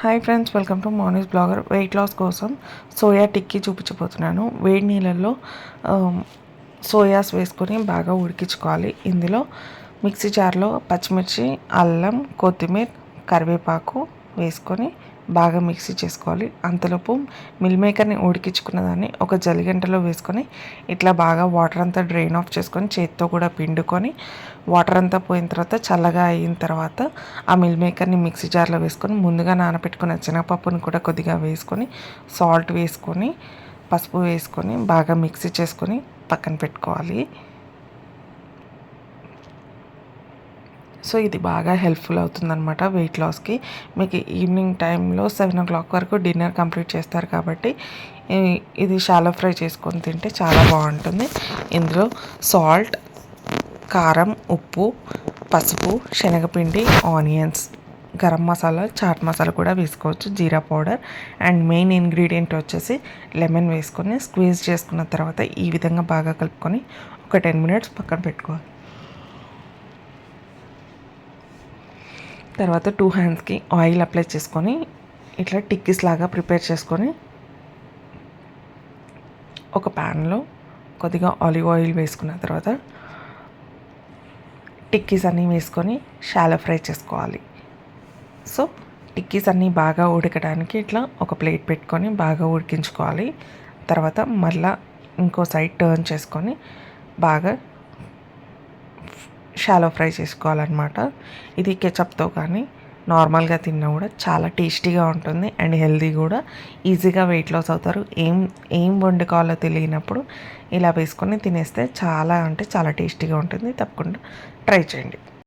Hi friends welcome to mornings blogger weight loss కోసం soya tikki చూపించబోతున్నాను. వేడి నీళ్ళల్లో um, సోయాస్ వేసుకొని బాగా ఉడికించుకోవాలి. ఇందులో మిక్సీ జార్లో పచ్చిమిర్చి అల్లం కొత్తిమీర కరివేపాకు వేసుకొని బాగా మిక్సీ చేసుకోవాలి. అంతలోపు మిల్ మేకర్ని ఉడికించుకున్న దాన్ని ఒక జలిగంటలో వేసుకొని ఇట్లా బాగా వాటర్ అంతా డ్రైన్ ఆఫ్ చేసుకొని చేతితో కూడా పిండుకొని వాటర్ అంతా పోయిన తర్వాత చల్లగా అయిన తర్వాత ఆ మిల్ మేకర్ని మిక్సీ జార్లో వేసుకొని ముందుగా నానబెట్టుకున్న శనగపప్పుని కూడా కొద్దిగా వేసుకొని సాల్ట్ వేసుకొని పసుపు వేసుకొని బాగా మిక్సీ చేసుకొని పక్కన పెట్టుకోవాలి. సో ఇది బాగా హెల్ప్ఫుల్ అవుతుందన్నమాట వెయిట్ లాస్కి. మీకు ఈవినింగ్ టైంలో సెవెన్ ఓ క్లాక్ వరకు డిన్నర్ కంప్లీట్ చేస్తారు కాబట్టి ఇది షాలో ఫ్రై చేసుకొని తింటే చాలా బాగుంటుంది. ఇందులో సాల్ట్ కారం ఉప్పు పసుపు శనగపిండి ఆనియన్స్ గరం మసాలా చాట్ మసాలా కూడా వేసుకోవచ్చు jeera powder and main ingredient వచ్చేసి లెమన్ వేసుకొని స్క్వీజ్ చేసుకున్న తర్వాత ఈ విధంగా బాగా కలుపుకొని ఒక టెన్ మినిట్స్ పక్కన పెట్టుకోవాలి. తర్వాత టూ హ్యాండ్స్కి ఆయిల్ అప్లై చేసుకొని ఇట్లా టిక్కీస్ లాగా ప్రిపేర్ చేసుకొని ఒక ప్యాన్లో కొద్దిగా ఆలివ్ ఆయిల్ వేసుకున్న తర్వాత టిక్కీస్ అన్నీ వేసుకొని షాలో ఫ్రై చేసుకోవాలి. సో టిక్కీస్ అన్నీ బాగా ఉడకడానికి ఇట్లా ఒక ప్లేట్ పెట్టుకొని బాగా ఉడికించుకోవాలి. తర్వాత మళ్ళీ ఇంకో సైడ్ టర్న్ చేసుకొని బాగా షాలో ఫ్రై చేసుకోవాలన్నమాట. ఇది కెచప్తో కానీ నార్మల్గా తిన్నా కూడా చాలా టేస్టీగా ఉంటుంది అండ్ హెల్దీ కూడా. ఈజీగా వెయిట్ లాస్ అవుతారు. ఏం ఏం వండుకోవాలో తెలియనప్పుడు ఇలా వేసుకొని తినేస్తే చాలా అంటే చాలా టేస్టీగా ఉంటుంది. తప్పకుండా ట్రై చేయండి.